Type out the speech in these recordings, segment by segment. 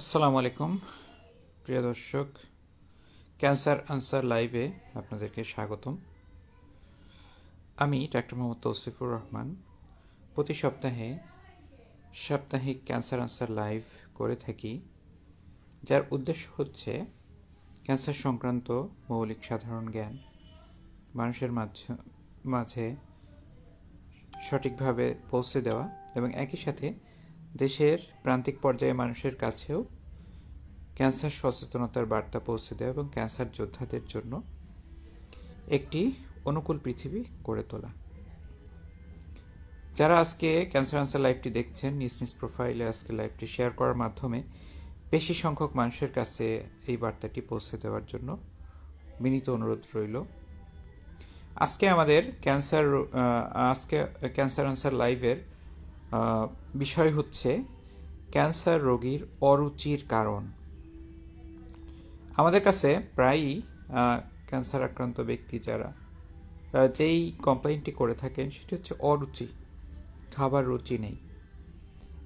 আসসালামু আলাইকুম, প্রিয় দর্শক। ক্যান্সার আনসার লাইভে আপনাদেরকে স্বাগতম। আমি ডাক্তার মোহাম্মদ তৌসিফুর রহমান। প্রতি সপ্তাহে সাপ্তাহিক ক্যান্সার আনসার লাইভ করে থাকি, যার উদ্দেশ্য হচ্ছে ক্যান্সার সংক্রান্ত মৌলিক সাধারণ জ্ঞান মানুষের মাঝে মাঝে সঠিকভাবে পৌঁছে দেওয়া এবং একই সাথে দেশের প্রান্তিক পর্যায়ে মানুষের কাছেও ক্যান্সার সচেতনতার বার্তা পৌঁছে দেওয়া এবং ক্যান্সার যোদ্ধাদের জন্য একটি অনুকূল পৃথিবী গড়ে তোলা। যারা আজকে ক্যান্সার আনসার লাইভটি দেখছেন, নিজ নিজ প্রোফাইলে আজকে লাইভটি শেয়ার করার মাধ্যমে বেশি সংখ্যক মানুষের কাছে এই বার্তাটি পৌঁছে দেওয়ার জন্য বিনীত অনুরোধ রইল। আজকে আমাদের ক্যান্সার আজকে ক্যান্সার আনসার লাইভের বিষয় হচ্ছে ক্যান্সার রোগীর অরুচির কারণ। আমাদের কাছে প্রায়ই ক্যান্সার আক্রান্ত ব্যক্তি যারা যেই কমপ্লেনটি করে থাকেন, সেটি হচ্ছে অরুচি, খাবার রুচি নেই।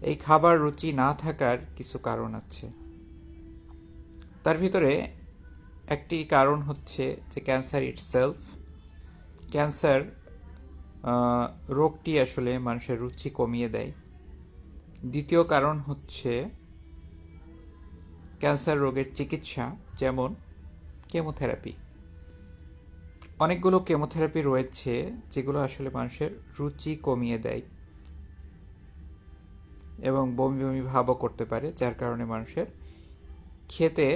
এই খাবার রুচি না থাকার কিছু কারণ আছে। তার ভিতরে একটি কারণ হচ্ছে যে ক্যান্সার ইটসেলফ ক্যান্সার রোগটি আসলে মানুষের রুচি কমিয়ে দেয়। দ্বিতীয় কারণ হচ্ছে ক্যান্সার রোগের চিকিৎসা, যেমন কেমোথেরাপি। অনেকগুলো কেমোথেরাপি রয়েছে যেগুলো আসলে মানুষের রুচি কমিয়ে দেয় এবং বমি বমি ভাবও করতে পারে, যার কারণে মানুষের খেতে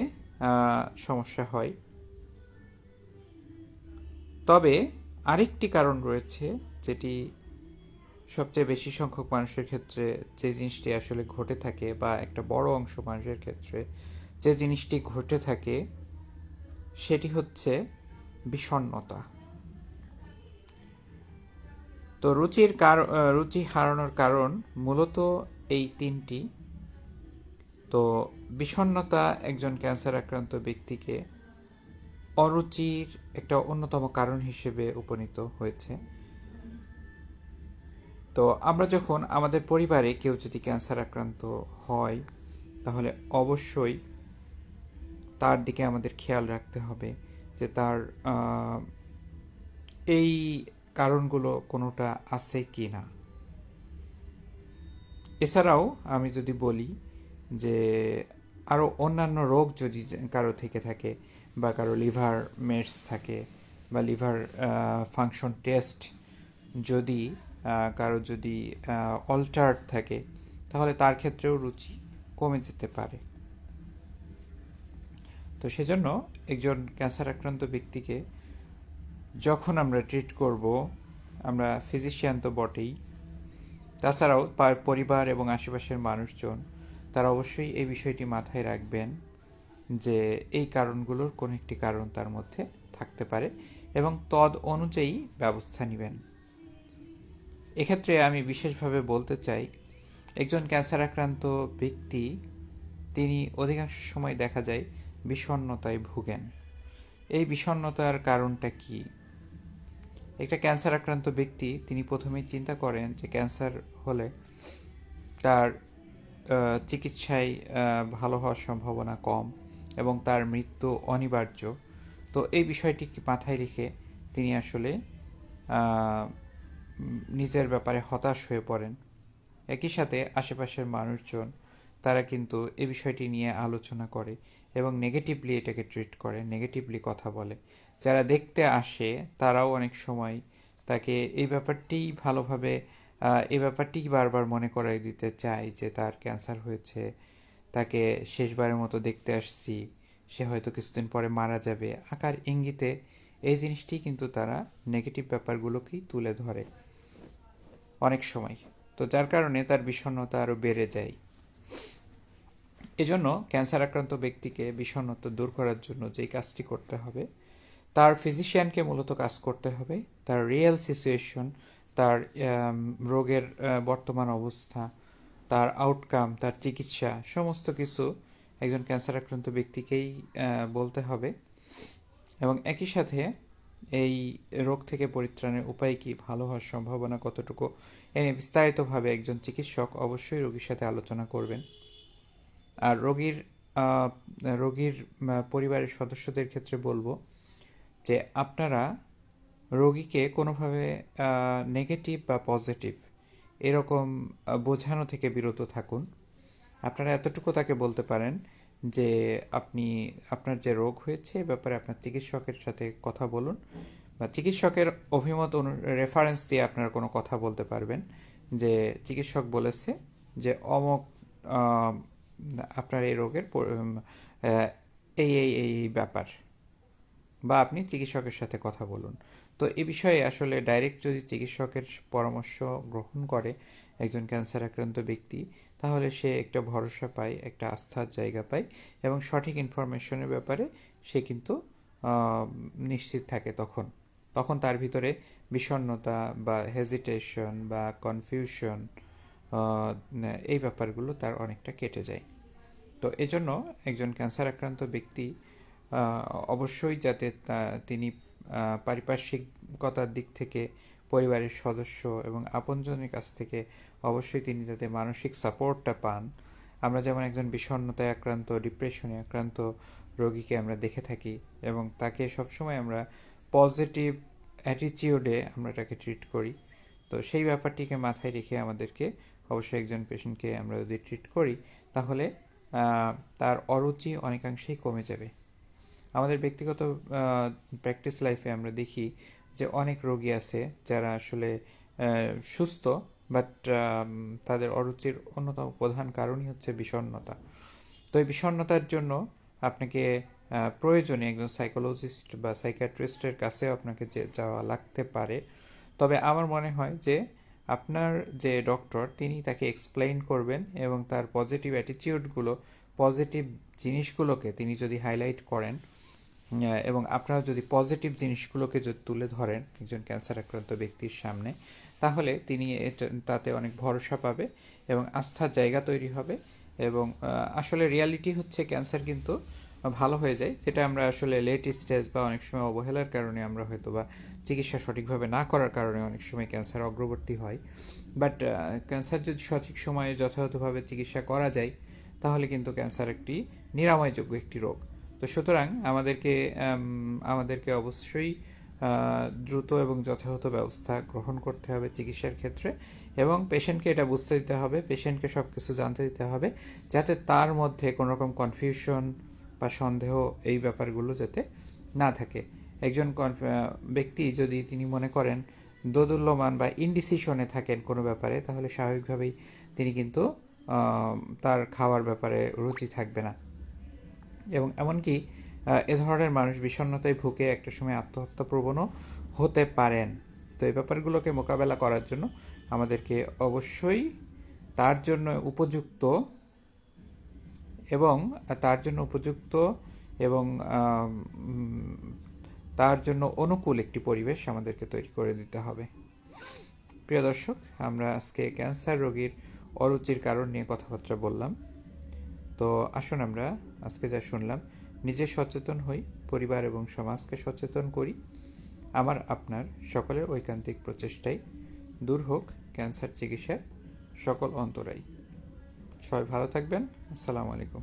সমস্যা হয়। তবে আরেকটি কারণ রয়েছে যেটি সবচেয়ে বেশি সংখ্যক মানুষের ক্ষেত্রে যে জিনিসটি আসলে ঘটে থাকে বা একটা বড় অংশ মানুষের ক্ষেত্রে যে জিনিসটি ঘটে থাকে, সেটি হচ্ছে বিষণ্নতা তো রুচির কার রুচি হারানোর কারণ মূলত এই তিনটি। তো বিষণ্নতা একজন ক্যান্সার আক্রান্ত ব্যক্তিকে অরুচির একটা অন্যতম কারণ হিসেবে উপনীত হয়েছে। তো আমরা যখন আমাদের পরিবারে কেউ যদি ক্যান্সার আক্রান্ত হয়, তাহলে অবশ্যই তার দিকে আমাদের খেয়াল রাখতে হবে যে তার এই কারণগুলো কোনোটা আছে কি না। এছাড়াও আমি যদি বলি যে আরও অন্যান্য রোগ যদি কারও থেকে থাকে বা কারও লিভার মেটস থাকে বা লিভার ফাংশন টেস্ট যদি কারও যদি অল্টার্ড থাকে, তাহলে তার ক্ষেত্রেও রুচি কমে যেতে পারে। তো সেজন্য একজন ক্যান্সার আক্রান্ত ব্যক্তিকে যখন আমরা ট্রিট করব, আমরা ফিজিশিয়ান তো বটেই। তাছাড়াও পরিবার এবং আশেপাশের মানুষজন, তারা অবশ্যই এই বিষয়টি মাথায় রাখবেন। যে এই কারণগুলোর কোনো একটি কারণ তার মধ্যে থাকতে পারে এবং তদ অনুযায়ী ব্যবস্থা নেবেন। এক্ষেত্রে আমি বিশেষভাবে বলতে চাই, একজন ক্যান্সার আক্রান্ত ব্যক্তি, তিনি অধিকাংশ সময় দেখা যায় বিষণ্নতায় ভুগেন। এই বিষণ্নতার কারণটা কি? একটা ক্যান্সার আক্রান্ত ব্যক্তি, তিনি প্রথমেই চিন্তা করেন যে ক্যান্সার হলে তার চিকিৎসায় ভালো হওয়ার সম্ভাবনা কম। এবং তার মৃত্যু অনিবার্য। তো এই বিষয়টি মাথায় রেখে তিনি আসলে নিজের ব্যাপারে হতাশ হয়ে পড়েন। একই সাথে আশেপাশের মানুষজন, তারা কিন্তু এ বিষয়টি নিয়ে আলোচনা করে এবং নেগেটিভলি এটাকে ট্রিট করে নেগেটিভলি কথা বলে। যারা দেখতে আসে, তারাও অনেক সময় তাকে এই ব্যাপারটি ভালোভাবে এই ব্যাপারটি বারবার মনে করাই দিতে চায় যে তার ক্যান্সার হয়েছে তাকে শেষবারের মতো দেখতে আসছি। সে হয়তো কিছুদিন পরে মারা যাবে। আকার ইঙ্গিতে এই জিনিসটি কিন্তু তারা নেগেটিভ ব্যাপারগুলোকেই তুলে ধরে অনেক সময়। তো যার কারণে তার বিষণ্নতা আরও বেড়ে যায়। এজন্য ক্যান্সার আক্রান্ত ব্যক্তিকে বিষণ্নতা দূর করার জন্য যেই কাজটি করতে হবে, তার ফিজিশিয়ানকে মূলত কাজ করতে হবে। তার রিয়েল সিচুয়েশন, তার রোগের বর্তমান অবস্থা তার আউটকাম তার চিকিৎসা, সমস্ত কিছু একজন ক্যান্সার আক্রান্ত ব্যক্তিকেই বলতে হবে। এবং একই সাথে এই রোগ থেকে পরিত্রাণের উপায় কি? ভালো হওয়ার সম্ভাবনা কতটুকু? এ নিয়ে বিস্তারিতভাবে একজন চিকিৎসক অবশ্যই রোগীর সাথে আলোচনা করবেন। আর রোগীর রোগীর পরিবারের সদস্যদের ক্ষেত্রে বলব যে আপনারা রোগীকে কোনোভাবে নেগেটিভ বা পজিটিভ এরকম বোঝানো থেকে বিরত থাকুন। আপনারা এতটুকু তাকে বলতে পারেন যে আপনি, আপনার যে রোগ হয়েছে এ ব্যাপারে আপনার চিকিৎসকের সাথে কথা বলুন বা চিকিৎসকের অভিমত অনু রেফারেন্স দিয়ে আপনারা কোনো কথা বলতে পারবেন যে চিকিৎসক বলেছে যে অমক আপনার এই রোগের এই এই এই ব্যাপার বা আপনি চিকিৎসকের সাথে কথা বলুন। তো এ বিষয়ে আসলে ডাইরেক্ট যদি চিকিৎসকের পরামর্শ গ্রহণ করে একজন ক্যান্সার আক্রান্ত ব্যক্তি, তাহলে সে একটা ভরসা পায়, একটা আস্থার জায়গা পায় এবং সঠিক ইনফরমেশনের ব্যাপারে সে কিন্তু নিশ্চিত থাকে তখন। তখন তার ভিতরে বিষণ্ণতা বা হেজিটেশন বা কনফিউশন এই ব্যাপারগুলো তার অনেকটা কেটে যায়। তো এজন্য একজন ক্যান্সার আক্রান্ত ব্যক্তি অবশ্যই যাতে তিনি পারিপার্শ্বিকতার দিক থেকে পরিবারের সদস্য এবং আপনজনের কাছ থেকে অবশ্যই তিনি যাতে মানসিক সাপোর্টটা পান। আমরা যেমন একজন বিষণ্ণতায় আক্রান্ত ডিপ্রেশনে আক্রান্ত রোগীকে আমরা দেখে থাকি এবং তাকে সবসময় আমরা পজিটিভ অ্যাটিটিউডে আমরা তাকে ট্রিট করি। তো সেই ব্যাপারটিকে মাথায় রেখে আমাদেরকে অবশ্যই একজন পেশেন্টকে আমরা যদি ট্রিট করি, তাহলে তার অরুচি অনেকাংশেই কমে যাবে। আমাদের ব্যক্তিগত প্র্যাকটিস লাইফে আমরা দেখি যে অনেক রোগী আছে যারা আসলে সুস্থ বাট তাদের অরুচির অন্যতম প্রধান কারণই হচ্ছে বিষণ্ণতা। তো এই বিষণ্ণতার জন্য আপনাকে প্রয়োজনে একজন সাইকোলজিস্ট বা সাইকিয়াট্রিস্টের কাছেও আপনাকে যে- যাওয়া লাগতে পারে। তবে আমার মনে হয় যে আপনার যে ডক্টর তিনি তাকে এক্সপ্লেইন করবেন এবং তার পজিটিভ অ্যাটিটিউডগুলো পজিটিভ জিনিসগুলোকে তিনি যদি হাইলাইট করেন এবং আপনারা যদি পজিটিভ জিনিসগুলোকে যদি তুলে ধরেন একজন ক্যান্সার আক্রান্ত ব্যক্তির সামনে, তাহলে তিনি তাতে অনেক ভরসা পাবে এবং আস্থার জায়গা তৈরি হবে এবং আসলে রিয়ালিটি হচ্ছে ক্যান্সার কিন্তু ভালো হয়ে যায়। যেটা আমরা আসলে লেট স্টেজ বা অনেক সময় অবহেলার কারণে আমরা হয়তো বা চিকিৎসা সঠিকভাবে না করার কারণে অনেক সময় ক্যান্সার অগ্রবর্তী হয়। বাট ক্যান্সার যদি সঠিক সময়ে যথাযথভাবে চিকিৎসা করা যায়, তাহলে কিন্তু ক্যান্সার একটি নিরাময়যোগ্য একটি রোগ। তো সুতরাং আমাদেরকে আমাদেরকে অবশ্যই দ্রুত এবং যথাযথ ব্যবস্থা গ্রহণ করতে হবে চিকিৎসার ক্ষেত্রে এবং পেশেন্টকে এটা বুঝতে দিতে হবে, পেশেন্টকে সব কিছু জানতে দিতে হবে যাতে তার মধ্যে কোনো রকম কনফিউশন বা সন্দেহ এই ব্যাপারগুলো যাতে না থাকে। একজন ব্যক্তি যদি তিনি মনে করেন দোদুল্যমান বা ইনডিসিশনে থাকেন কোনো ব্যাপারে, তাহলে স্বাভাবিকভাবেই তিনি কিন্তু তার খাওয়ার ব্যাপারে রুচি থাকবে না। এবং এমনকি এ ধরনের মানুষ বিষণ্ণতায় ভুগে একটা সময় আত্মহত্যা প্রবণও হতে পারেন। তো এই ব্যাপারগুলোকে মোকাবেলা করার জন্য আমাদেরকে অবশ্যই তার জন্য উপযুক্ত এবং তার জন্য উপযুক্ত এবং তার জন্য অনুকূল একটি পরিবেশ আমাদেরকে তৈরি করে দিতে হবে। প্রিয় দর্শক, আমরা আজকে ক্যান্সার রোগীর অরুচির কারণ নিয়ে কথাবার্তা বললাম। তো আসুন আমরা আজকে যা শুনলাম, নিজে সচেতন হই, পরিবার এবং সমাজকে সচেতন করি। আমার, আপনার সকলের ঐকান্তিক প্রচেষ্টাই দূর হোক ক্যান্সার চিকিৎসার সকল অন্তরাই। সবাই ভালো থাকবেন। আসসালামু আলাইকুম।